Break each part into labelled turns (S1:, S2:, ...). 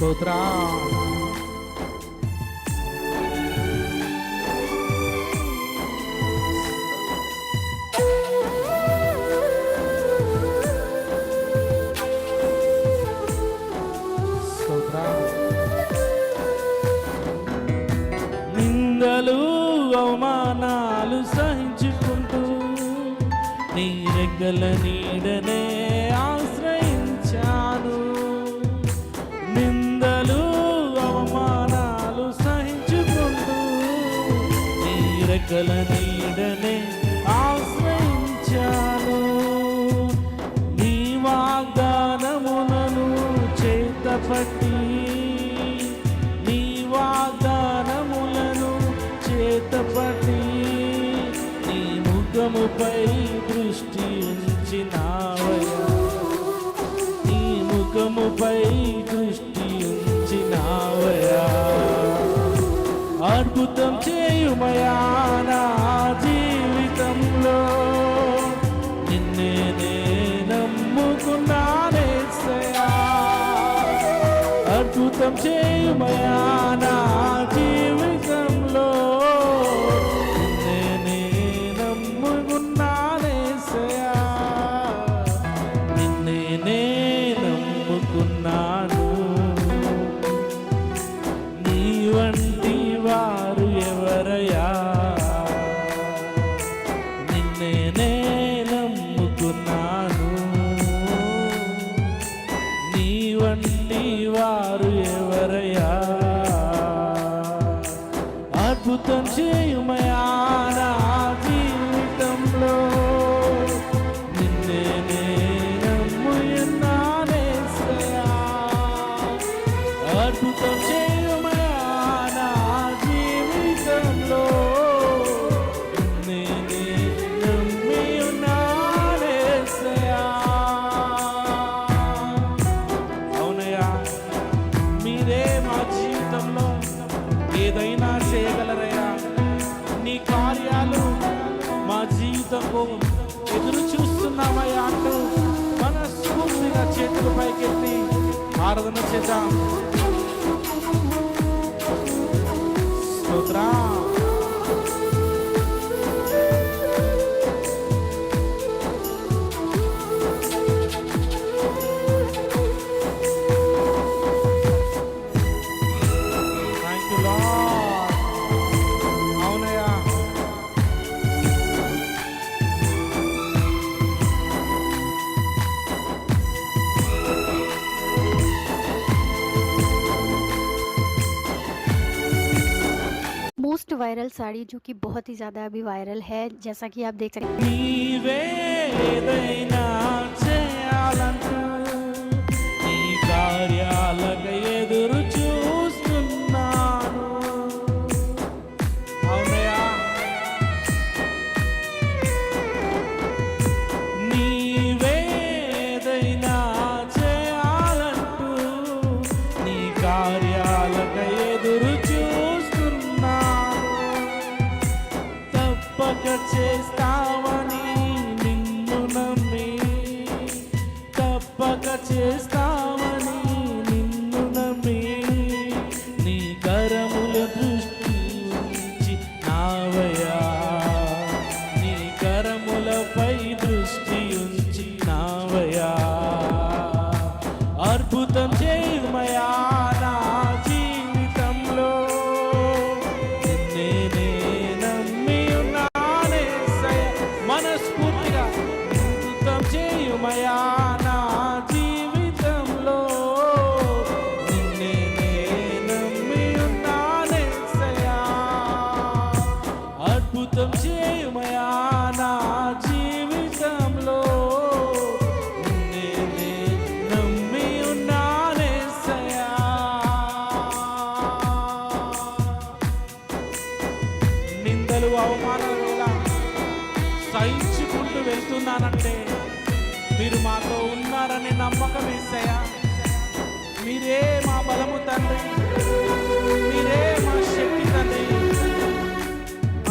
S1: స్తోత్ర. నిందలు అవమానాలు సహించుకుంటూ నీ రెగ్గల నీడనే వాగ్దానమునను చేతపట్టి నీ వాగ్దానములను చేతపట్టి నీ ముఖముపై దృష్టి ఉంచినావయ్యా. నీ ముఖముపై దృష్టి ఉంచినావయ్యా. అద్భుతం చేయుమయానా అద్భుతం చేయుమయా నా జీవితంలో జీవితంలో ఎదురు చూస్తున్నామయ్యా అంటూ మనస్ఫూర్తిగా చేతులు పైకెత్తి ఆరాధన చేద్దాం. స్తోత్రం.
S2: वायरल साड़ी जो कि बहुत ही ज़्यादा अभी वायरल है, जैसा कि आप देख सकते हैं।
S1: తప్పక చేస్తావని నిందలు అవమానాలు ఎలా సహించుకుంటూ వెళ్తున్నానంటే మీరు మాతో ఉన్నారనే నమ్మకం వేసాయా మీరే మా బలము తండ్రి. మీరే మా శక్తి తండ్రి.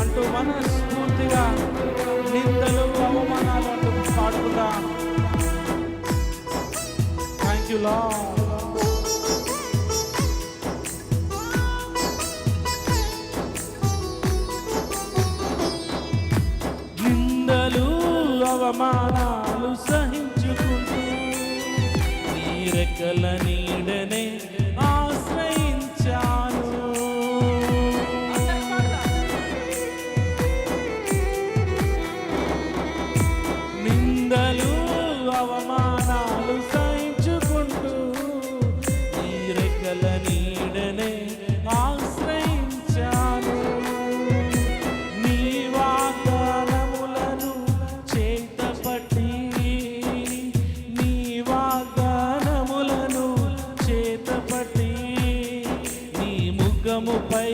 S1: అంటూ మనస్ఫూర్తిగా నిందలు అవమానాలు అంటూ పాడుకుందాం. థ్యాంక్ యూ లా అవమానాలు సహించుకుంటూ నీ రెక్కల నీడనే ముఖముపై